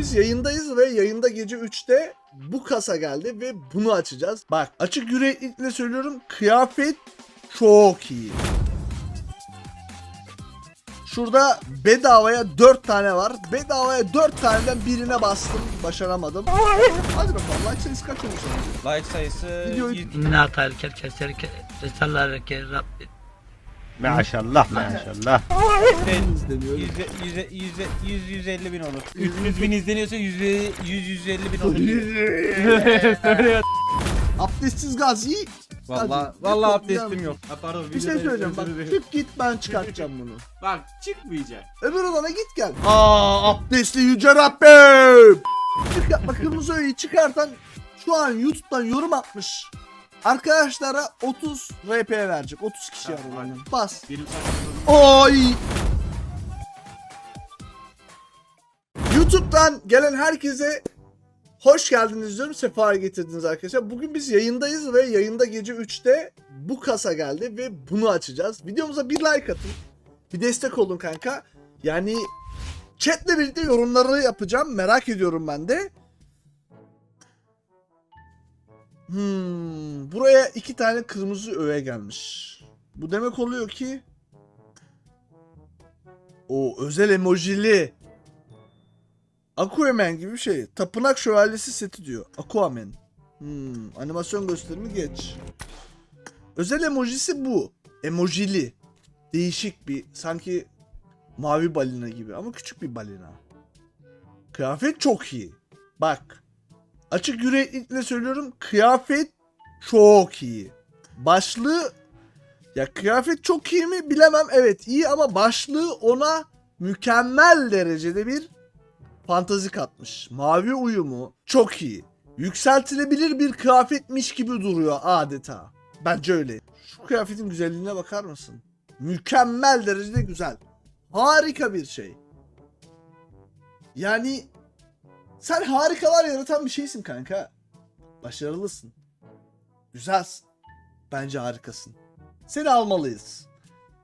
Biz yayındayız ve yayında gece 3'te bu kasa geldi ve bunu açacağız. Bak açık yüreklilikle söylüyorum kıyafet çok iyi. Şurada bedavaya 4 tane var. Bedavaya 4 taneden birine bastım. Başaramadım. Hadi bakalım like sayısı kaç olmuş? Like sayısı... Videoyu... İnna tarkel keser keser Maşallah maşallah. izleniyor. yüzde yüzde yüzde yüz yüz elli bin olur. 300 bin izleniyorsa yüzde yüz yüz elli bin olur. Abdestsiz gazi. Vallahi Çok abdestim yok. Ha pardon. Bir şey söyleyeceğim bak çık git ben çıkartacağım bunu. Bak çıkmayacak. Öbür odana git gel. Aa abdestli yüce Rabbim. Çık yapma kırmızı öğeyi çıkartan şu an YouTube'dan yorum atmış. Arkadaşlara 30 RP verecek. 30 kişi var Tamam, hadi. Bas. Benim. Oy. YouTube'dan gelen herkese hoş geldiniz diyorum. Sefa getirdiniz arkadaşlar. Bugün biz yayındayız ve yayında gece 3'te bu kasa geldi ve bunu açacağız. Videomuza bir like atın. Bir destek olun kanka. Yani chatle birlikte yorumları yapacağım. Merak ediyorum ben de. Hmm, buraya iki tane kırmızı öğe gelmiş. Bu demek oluyor ki o özel emojili Aquaman gibi bir şey. Tapınak şövalyesi seti diyor. Aquaman. Hmm, animasyon gösterimi geç. Özel emojisi bu. Emojili. Değişik bir sanki mavi balina gibi ama küçük bir balina. Kıyafet çok iyi. Bak. Açık yüreklilikle söylüyorum. Kıyafet çok iyi. Başlığı ya kıyafet çok iyi mi bilemem. Evet iyi ama başlığı ona mükemmel derecede bir fantazi katmış. Mavi uyumu çok iyi. Yükseltilebilir bir kıyafetmiş gibi duruyor adeta. Bence öyle. Şu kıyafetin güzelliğine bakar mısın? Mükemmel derecede güzel. Harika bir şey. Yani sen harikalar yaratan bir şeysin kanka. Başarılısın. Güzelsin. Bence harikasın. Seni almalıyız.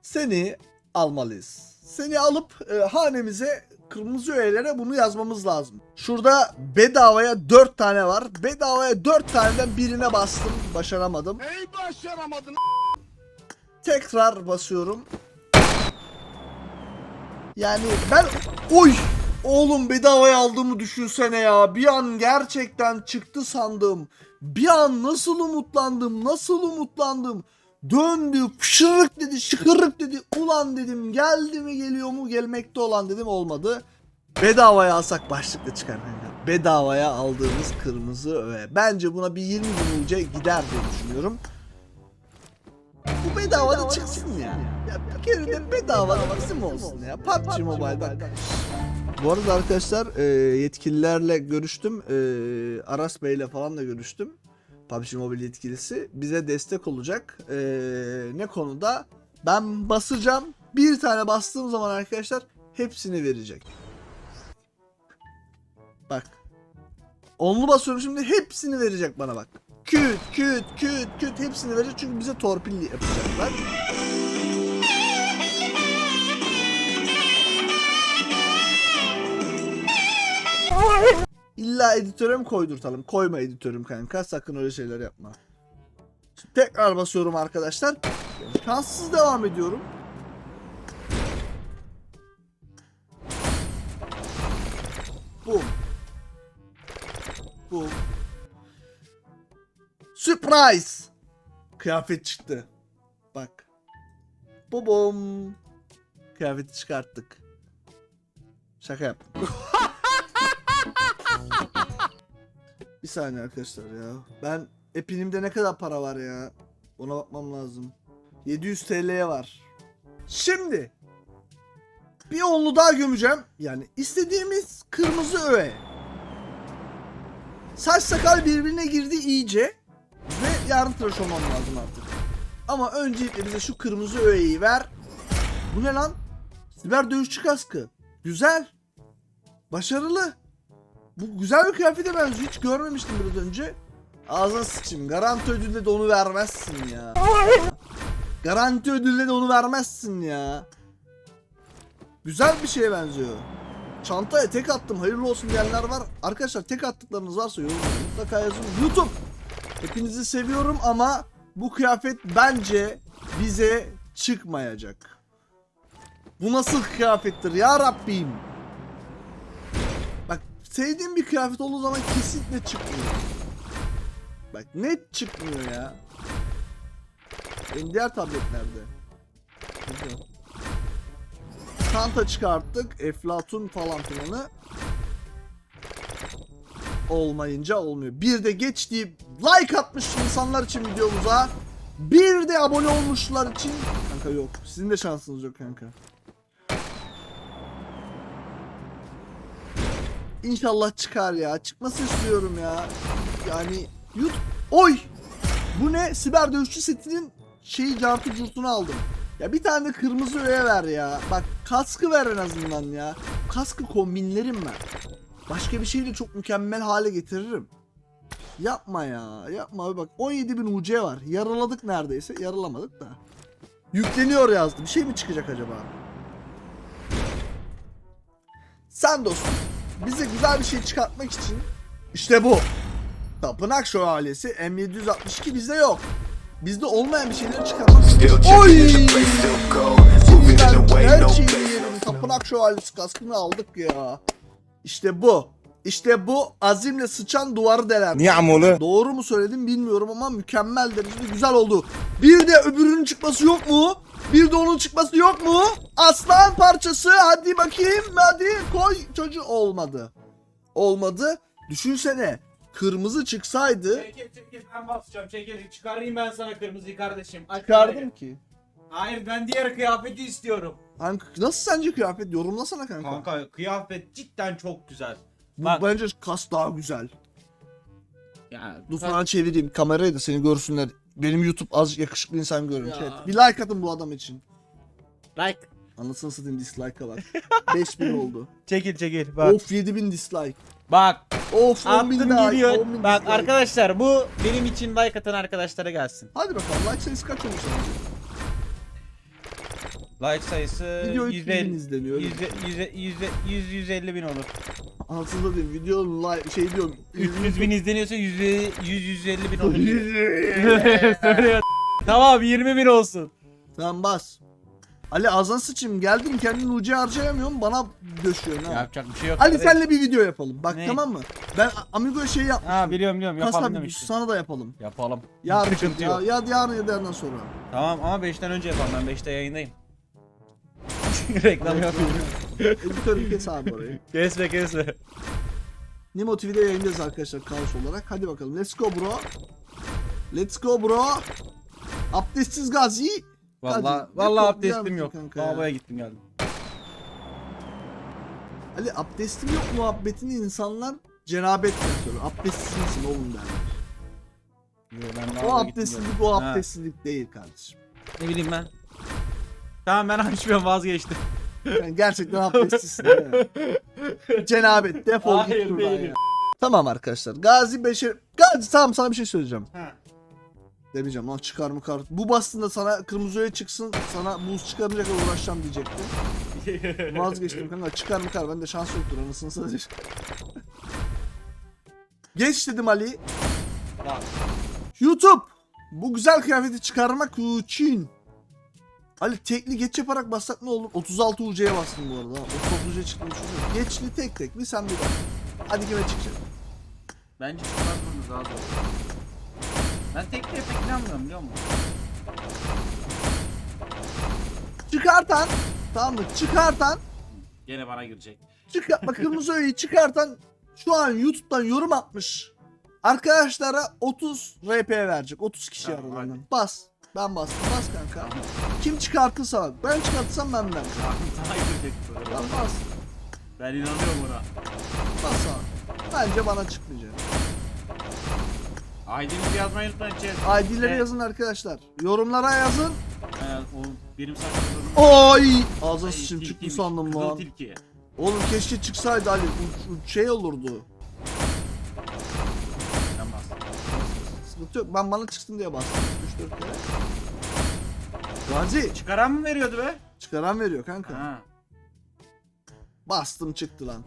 Seni almalıyız. Seni alıp e, hanemize kırmızı öğelere bunu yazmamız lazım. Şurada bedavaya 4 tane var. Bedavaya 4 taneden birine bastım. Başaramadım. Ey başaramadın. Tekrar basıyorum. Yani ben oy oğlum bedavaya aldığımı düşünsene ya. Bir an gerçekten çıktı sandım. Bir an nasıl umutlandım, nasıl umutlandım. Döndü, fışırık dedi, şıkırık dedi. Ulan dedim geldi mi geliyor mu gelmekte olan dedim olmadı. Bedavaya alsak başlıkla çıkar kanka. Bedavaya aldığımız kırmızı öğe. Bence buna bir 20 gün önce gider diye düşünüyorum. Bu bedava da çıksın ya. Ya bir kere de bedava da bizim olsun ya. PUBG Mobile bak. Bu arada arkadaşlar e, yetkililerle görüştüm. E, Aras Bey'le falan da görüştüm. PUBG Mobile yetkilisi bize destek olacak. E, ne konuda? Ben basacağım. Bir tane bastığım zaman arkadaşlar hepsini verecek. Bak. Onlu basıyorum şimdi hepsini verecek bana bak. Küt küt küt küt hepsini verecek çünkü bize torpilli yapacaklar. İlla editöre mi koydurtalım? Koyma editörüm kanka. Sakın öyle şeyler yapma. Şimdi tekrar basıyorum arkadaşlar. Şanssız devam ediyorum. Boom. Boom. Surprise! Kıyafet çıktı. Bak. Bobom. Kıyafeti çıkarttık. Şaka yaptım. saniye arkadaşlar ya. Ben epinimde ne kadar para var ya? Ona bakmam lazım. 700 TL'ye var. Şimdi bir onlu daha gömeceğim. Yani istediğimiz kırmızı öğe. Saç sakal birbirine girdi iyice. Ve yarın tıraş olmam lazım artık. Ama öncelikle bize şu kırmızı öğeyi ver. Bu ne lan? Siber dövüşçü kaskı. Güzel. Başarılı. Bu güzel bir kıyafete benziyor. Hiç görmemiştim biraz önce. Ağzına sıçayım. Garanti ödülle de onu vermezsin ya. Garanti ödülle de onu vermezsin ya. Güzel bir şeye benziyor. çantaya tek attım hayırlı olsun diyenler var. Arkadaşlar tek attıklarınız varsa yorumlara mutlaka yazın. YouTube hepinizi seviyorum ama bu kıyafet bence bize çıkmayacak. Bu nasıl kıyafettir ya Rabbim? Sevdiğim bir kıyafet olduğu zaman kesinlikle çıkmıyor. Bak net çıkmıyor ya. Benim diğer tabletlerde. Kanta çıkarttık. Eflatun falan filanı. Olmayınca olmuyor. Bir de geç deyip like atmış insanlar için videomuza. Bir de abone olmuşlar için. Kanka yok. Sizin de şansınız yok kanka. İnşallah çıkar ya. Çıkması istiyorum ya. Yani YouTube. Oy! Bu ne? Siber dövüşçü setinin şeyi cartı curtunu aldım. Ya bir tane de kırmızı öğe ver ya. Bak kaskı ver en azından ya. Kaskı kombinlerim ben. Başka bir şeyle çok mükemmel hale getiririm. Yapma ya. Yapma abi bak 17.000 UC var. Yaraladık neredeyse. Yaralamadık da. Yükleniyor yazdı. Bir şey mi çıkacak acaba? Sen dostum bize güzel bir şey çıkartmak için işte bu. Tapınak Şövalyesi M762 bizde yok. Bizde olmayan bir şeyleri çıkarmak Oy! Şimdiden her şeyi yiyelim. Tapınak Şövalyesi kaskını aldık ya. İşte bu. İşte bu azimle sıçan duvarı deler. Niye Doğru mu söyledim bilmiyorum ama mükemmel derecede güzel oldu. Bir de öbürünün çıkması yok mu? Bir de onun çıkması yok mu? Aslan parçası hadi bakayım hadi koy çocuğu olmadı. Olmadı. Düşünsene kırmızı çıksaydı Çekil çekil ben basacağım çekil. Çıkarayım ben sana kırmızıyı kardeşim. Aç çıkardım ki. Hayır ben diğer kıyafeti istiyorum. Kanka, nasıl sence kıyafet yorumlasana kanka. Kanka kıyafet cidden çok güzel. Bu Bak. bence kas daha güzel. Ya, Dur sana çevireyim kamerayı da seni görsünler. Benim YouTube az yakışıklı insan görün. Ya. chat. Bir like atın bu adam için. Like. Anasını satayım dislike'a bak. 5000 oldu. Çekil çekil bak. Of 7000 dislike. Bak Of 10.000 attım daha. geliyor. 10.000 Bak dislike. arkadaşlar bu benim için like atan arkadaşlara gelsin. Hadi bakalım like sayısı kaç olmuş? Like sayısı Video 3000 150 izleniyor. öyle mi? 100 100 100 150 bin olur. Anasını satayım video like şey diyorum. 300 bin izleniyorsa 100 100 150 bin olur. Söylüyor. tamam 20 bin olsun. Tamam bas. Ali ağzına sıçayım geldin kendin ucu harcayamıyorum bana döşüyorsun ha. Yapacak bir şey yok. Ali senle bir video yapalım. Bak Ne? tamam mı? Ben Amigo'ya şey yapmıştım. Ha biliyorum biliyorum yapalım Kasa demiştim. sana da yapalım. Yapalım. Yarın Sıkıntı ya, yok. ya yarın ya da yarından sonra. Tamam ama 5'ten önce yapalım ben 5'te yayındayım. Reklam yapıyorum. Editörü kes abi orayı. Kesme kesme. Nimo TV'de yayındayız arkadaşlar kaos olarak. Hadi bakalım. Let's go bro. Let's go bro. Abdestsiz gazi. Valla valla abdestim yok. Lavaboya gittim geldim. Ali abdestim yok muhabbetini insanlar cenabet yapıyor. Abdestsiz misin oğlum derler. Yo, ben O abdestsizlik o abdestsizlik değil kardeşim. Ne bileyim ben. Tamam ben açmıyorum vazgeçtim. Sen gerçekten abdestsizsin. mi? cenabet defol Hayır, git buradan değilim. ya. Tamam arkadaşlar. Gazi Beşer... Gazi tamam sana bir şey söyleyeceğim. Ha. Demeyeceğim lan çıkar mı kar. Bu bastığında sana kırmızı öğe çıksın sana buz çıkarınca kadar uğraşacağım diyecektim. Vazgeçtim kanka çıkar mı kar bende şans yoktur anasını satayım. Geç dedim Ali. Bak. YouTube. Bu güzel kıyafeti çıkarmak için. Ali tekli geç yaparak bassak ne olur? 36 UC'ye bastım bu arada. 39 UC çıktım düşünsene. Geçli tek tekli sen bir bak. Hadi kime çıkacak? Bence çıkartmanız daha zor. Ben tek tek pek inanmıyorum biliyor musun? Çıkartan. Tamam mı? Çıkartan. Gene bana girecek. Çıkar, bak kırmızı öğeyi çıkartan şu an YouTube'dan yorum atmış. Arkadaşlara 30 RP verecek. 30 kişi Tamam, aralarından. Bas. Ben bastım. Bas kanka. Kim çıkartırsa bak. Ben çıkartırsam ben vereceğim. Sana girecek bu. Lan bas. Ben inanıyorum ona. Bas abi. Bence bana çıkmayacak. ID'nizi yazmayı unutmayın chat. ID'leri Evet. yazın arkadaşlar. Yorumlara yazın. Ee, o benim saçmalığım. Ay! Ağzına Ay, sıçayım çıktı sandım lan. Oğlum keşke çıksaydı Ali. U- u- şey olurdu. Sıkıntı yok. Ben bana çıksın diye bastım. 3-4 kere. Gazi. Çıkaran mı veriyordu be? Çıkaran veriyor kanka. Ha. Bastım çıktı lan.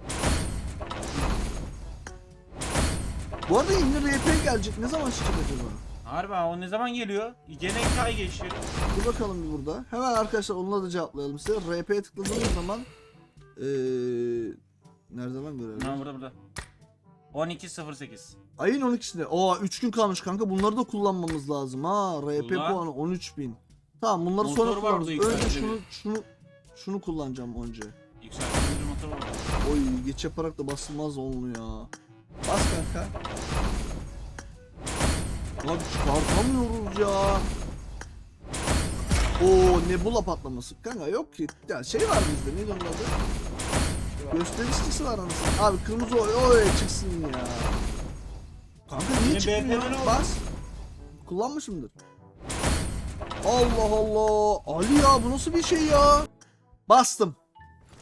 Bu arada yeni RP gelecek. Ne zaman çıkacak acaba? Harbi ha, o ne zaman geliyor? Gene iki ay geçiyor. Dur bakalım bir burada. Hemen arkadaşlar onunla da cevaplayalım size. RP'ye tıkladığınız zaman eee nerede lan görelim? Ha burada burada. 12.08. Ayın 12'sinde. Aa 3 gün kalmış kanka. Bunları da kullanmamız lazım ha. RP Kullan. puanı 13.000. Tamam bunları Motor sonra var kullanırız. burada Önce yükseltici. şunu şunu şunu kullanacağım önce. Yükseltici bir motor var. Oy geç yaparak da basılmaz olmuyor. Bas kanka. Abi çıkartamıyoruz ya. Oo nebula patlaması. Kanka yok ki. Ya şey var bizde neydi onun adı? Göstericisi var anasını. Abi kırmızı oy oy çıksın ya. Kanka niye Yine çıkmıyor? BP'den oldu. Bas. Kullanmışımdır. Allah Allah. Ali ya bu nasıl bir şey ya? Bastım.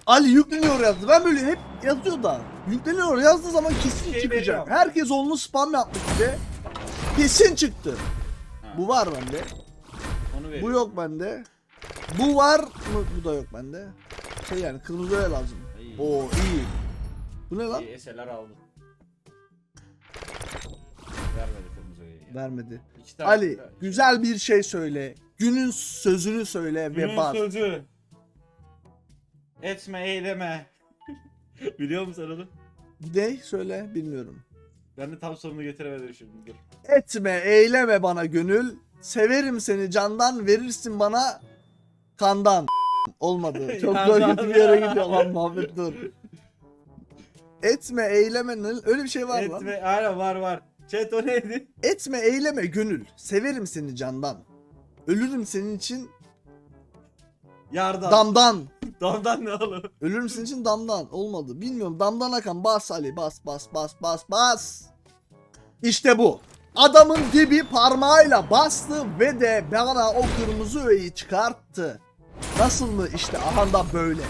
Ali yükleniyor yazdı. Ben böyle hep yazıyor da. Yükleniyor yazdığı zaman kesin Şey çıkacak. veriyorum. Herkes onu spam yapmış bir de. Kesin çıktı. Ha. Bu var bende. Onu ver. Bu yok bende. Bu var mı? Bu da yok bende. Şey yani kırmızı öyle lazım. Oo iyi. Bu ne lan? İyi eserler aldım. Vermedi kırmızıyı. Vermedi. İki tane- Ali güzel bir şey söyle. Günün sözünü söyle Günün ve bas. sözü. Etme eyleme. Biliyor musun onu? Ne söyle bilmiyorum. Ben de tam sonunu getiremedim şimdi. Dur. Etme eyleme bana gönül. Severim seni candan verirsin bana kandan. Olmadı. Çok Yandan. kötü bir yere gidiyor lan muhabbet dur. Etme eyleme öyle bir şey var lan. Etme aynen var var. Chat o neydi? Etme eyleme gönül. Severim seni candan. Ölürüm senin için Yardan. damdan. Damdan ne oğlum? Ölürüm senin için damdan. Olmadı. Bilmiyorum. Damdan akan bas Ali. Bas bas bas bas bas. İşte bu. Adamın dibi parmağıyla bastı ve de bana o kırmızı öğeyi çıkarttı. Nasıl mı? İşte aha da böyle.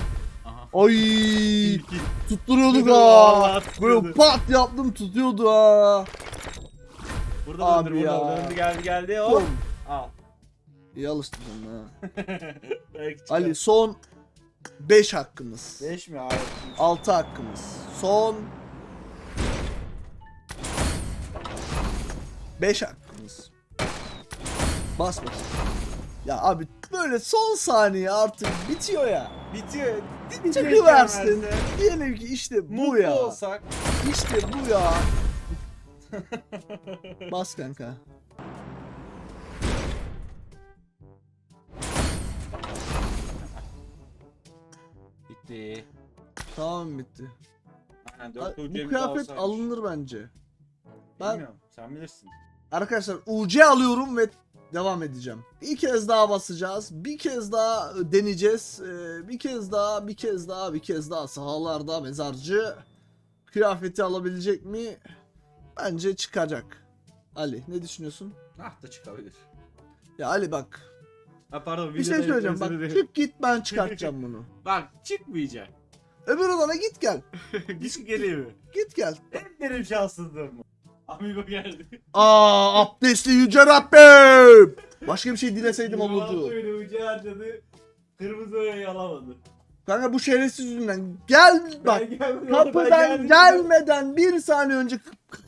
Aha. Ay tutturuyorduk ha. Böyle pat yaptım tutuyordu ha. Burada Abi döndür burada. Döndü geldi geldi. Hop. Oğlum, Al. İyi alıştırdın ha. Belki çıkar. Ali son 5 hakkımız. 5 mi abi? 6 hakkımız. Son 5 hakkımız. Bas bas. Ya abi böyle son saniye artık bitiyor ya. Bitiyor. Çıkıversin. Diyelim ki işte bu Mutlu ya. olsak. İşte bu ya. Bas kanka. Bitti. Tamam bitti. Aynen Ha, 4 Bu kıyafet alınır bence. Ben Bilmiyorum. Sen bilirsin. Arkadaşlar UC alıyorum ve devam edeceğim. Bir kez daha basacağız. Bir kez daha deneyeceğiz. Ee, Bir kez daha, bir kez daha, bir kez daha sahalarda mezarcı kıyafeti alabilecek mi? Bence çıkacak. Ali ne düşünüyorsun? Ah da çıkabilir. Ya Ali bak. Ha pardon. Bir şey söyleyeceğim bak. dilerim. Çık git ben çıkartacağım bunu. Bak çıkmayacak. Öbür odana git gel. Git geliyor. Git gel. Hep benim şanssızlığım bu. Amigo geldi. Aa abdestli yüce Rabbim. Başka bir şey dileseydim olurdu. Harcadı. Kırmızı öğeyi alamadı. Kanka bu şerefsiz yüzünden. Gel bak. Gelmedim, Kapıdan geldim. gelmeden bir saniye önce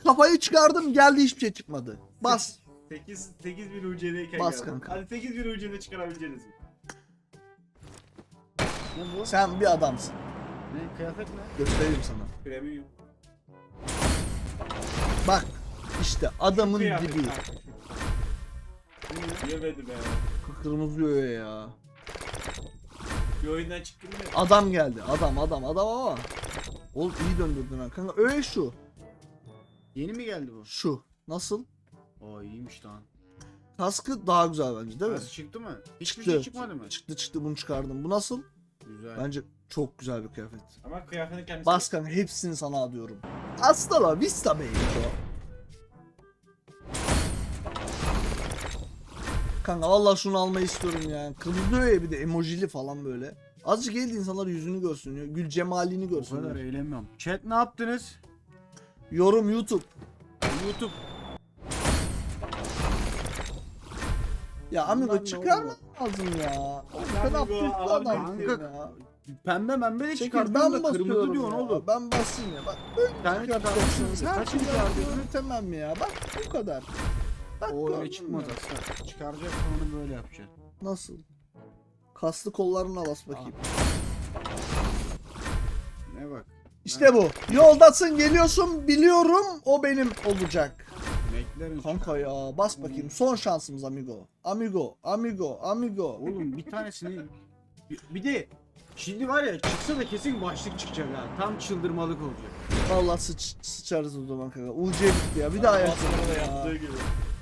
kafayı çıkardım geldi hiçbir şey çıkmadı. Bas. 8 8000 UC'deyken Bas geldi. kanka. Hadi 8000 UC'de çıkarabileceğiniz mi? Ne bu? Sen bir adamsın. Ne kıyafet mi? Göstereyim sana. Premium. Bak işte adamın dibi. Yemedi be. Kırmızı öyle ya. Bir oyundan çıktım ya. Adam geldi. Adam adam adam ama. Oğlum iyi döndürdün ha. Kanka öyle şu. Yeni mi geldi bu? Şu. Nasıl? Oo iyiymiş lan. Kaskı daha güzel bence değil mi? Nasıl çıktı mı? Hiçbir Çıktı. şey çıkmadı mı? Çıktı çıktı bunu çıkardım. Bu nasıl? Güzel. Bence çok güzel bir kıyafet. Ama kıyafetin kendisi. Bas kanka hepsini sana alıyorum. Hasta la vista baby. Kanka vallahi şunu almayı istiyorum ya. Kırmızı öyle bir de emojili falan böyle. Azıcık geldi insanlar yüzünü görsün ya. Gül cemalini O kadar görsün. eğlenmiyorum. Chat ne yaptınız? Yorum YouTube. YouTube. Ya amigo çıkarma oluyor? lazım ya. Abdestli abi adamsın kanka. ya. Pembe membe de ben da kırmızı diyorsun ya. oğlum. Ben basayım ya. Bak böyle çıkartacaksınız. Her şeyi öğretemem ya. Bak bu kadar. O öyle çıkmaz aslan. Çıkaracaksın onu böyle yapacaksın. Nasıl? Kaslı kollarına bas bakayım. Ne bak. İşte bu. Yoldasın geliyorsun biliyorum o benim olacak. McLaren Kanka ya bas bakayım son şansımız amigo. Amigo, amigo, amigo. Oğlum bir tanesini bir, bir de şimdi var ya çıksa da kesin başlık çıkacak ha. Tam çıldırmalık olacak. Vallahi sıç, sıçarız o zaman kanka. UC bitti ya bir daha da yapalım yaptığı ya. gibi.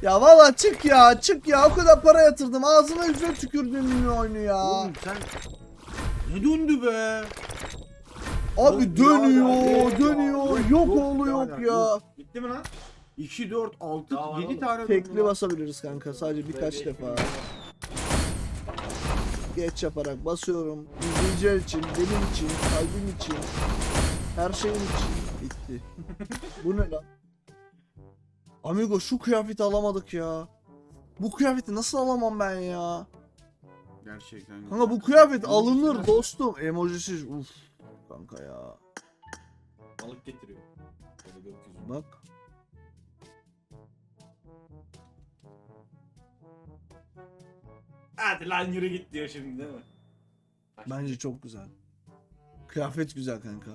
Ya valla çık ya çık ya o kadar para yatırdım ağzına yüzüne tükürdüm oyunu ya. Oğlum sen ne döndü be? Abi Yok, dönüyor ya, ya, dönüyor ya, yok yok, oğlu ya, yok ya, ya. yok. Bitti mi lan? 2 4 6 Daha var 7 oğlum. tane Tekli basabiliriz kanka sadece birkaç defa. Geç yaparak basıyorum. İzleyiciler için, benim için, kalbim için, her şeyim için. Bitti. Bu ne lan? Amigo şu kıyafeti alamadık ya. Bu kıyafeti nasıl alamam ben ya? Gerçekten. Kanka bu kıyafet alınır dostum. Emojisiz. Uf. Kanka ya. Balık getiriyor. Böyle gökyüzü. Bak. Hadi lan yürü git diyor şimdi değil mi? Bence çok güzel. Kıyafet güzel kanka.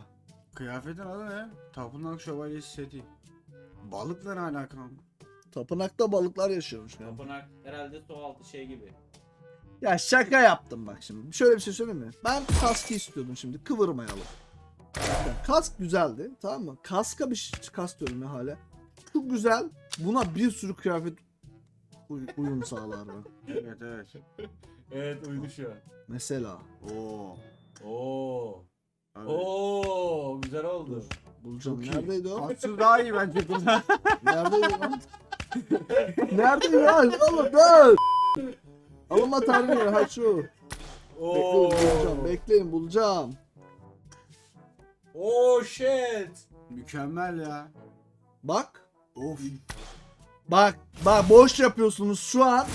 Kıyafetin adı ne? Tapınak şövalyesi seti. Balıkla ne alakalı? Tapınakta balıklar yaşıyormuş kanka. Tapınak herhalde su altı şey gibi. Ya şaka yaptım bak şimdi. Şöyle bir şey söyleyeyim mi? Ben kaskı istiyordum şimdi. Kıvırmayalım. Ya kask güzeldi. Tamam mı? Kaska bir şey kask diyorum ya hala. Çok güzel. Buna bir sürü kıyafet uy- uyum sağlar mı? Evet evet. Evet uydu şu an. Mesela. Oo. Oo. Evet. Oo güzel oldu. Bulacağım. Çok iyi. Neredeydi o? Katsız daha iyi bence bunlar. Neredeydi lan? Neredeydi lan? Oğlum dur. Alınma tarihi. Ha şu. Oo. Bekleyin bulacağım. Bekleyin bulacağım. Oh shit. Mükemmel ya. Bak. Of. Bak. Bak boş yapıyorsunuz şu an.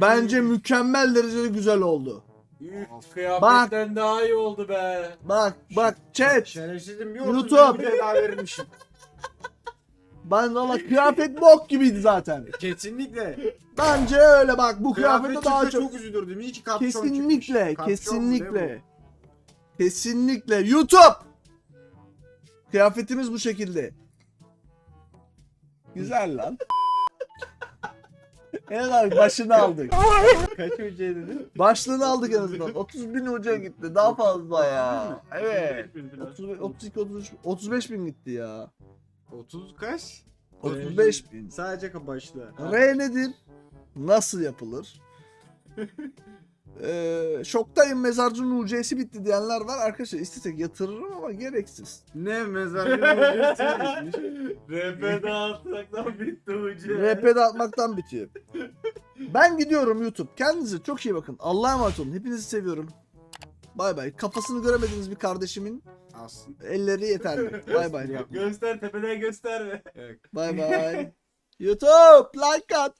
Bence mükemmel derecede güzel oldu. Üf, kıyafetten daha iyi oldu be. Bak bak chat. Şerefsizim bir YouTube. Daha verilmişim. Ben valla kıyafet bok gibiydi zaten. Kesinlikle. Bence öyle bak bu Kıyafet kıyafete daha çok. çok üzülürdüm. İyi ki kapşon çıkmış. Kesinlikle, Kapşon mu, ne kesinlikle. Kesinlikle. YouTube. Kıyafetimiz bu şekilde. Güzel lan. Evet abi başını aldık. Kaç hocaya dedin? Başlığını aldık en azından. 30 bin uca gitti. Daha fazla ya. Evet. 30, 32, 33, 35 bin gitti ya. 30 kaç? 35 bin. Sadece başla. R nedir? Nasıl yapılır? Ee, şoktayım mezarcının UC'si bitti diyenler var. Arkadaşlar istesek yatırırım ama gereksiz. Ne mezarcının hocası RP dağıtmaktan bitti ucu. RP'de atmaktan bitiyor. Ben gidiyorum YouTube. Kendinize çok iyi bakın. Allah'a emanet olun. Hepinizi seviyorum. Bay bay. Kafasını göremediğiniz bir kardeşimin Aslında. elleri yeterli. Bay bay. Göster tepeden gösterme. Bay bay. YouTube like at.